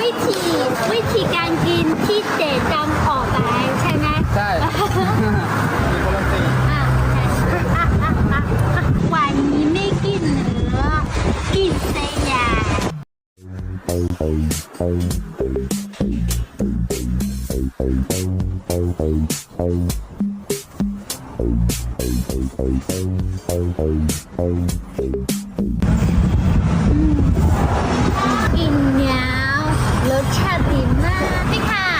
วิธีวิธีการกินที่เจ๊จำออกไปใช่ไหมใช่วันนี้ไม่กินเนื้อกินแต่ยาง ดีมากพี่ค่ะ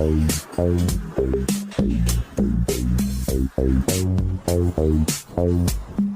Thank you.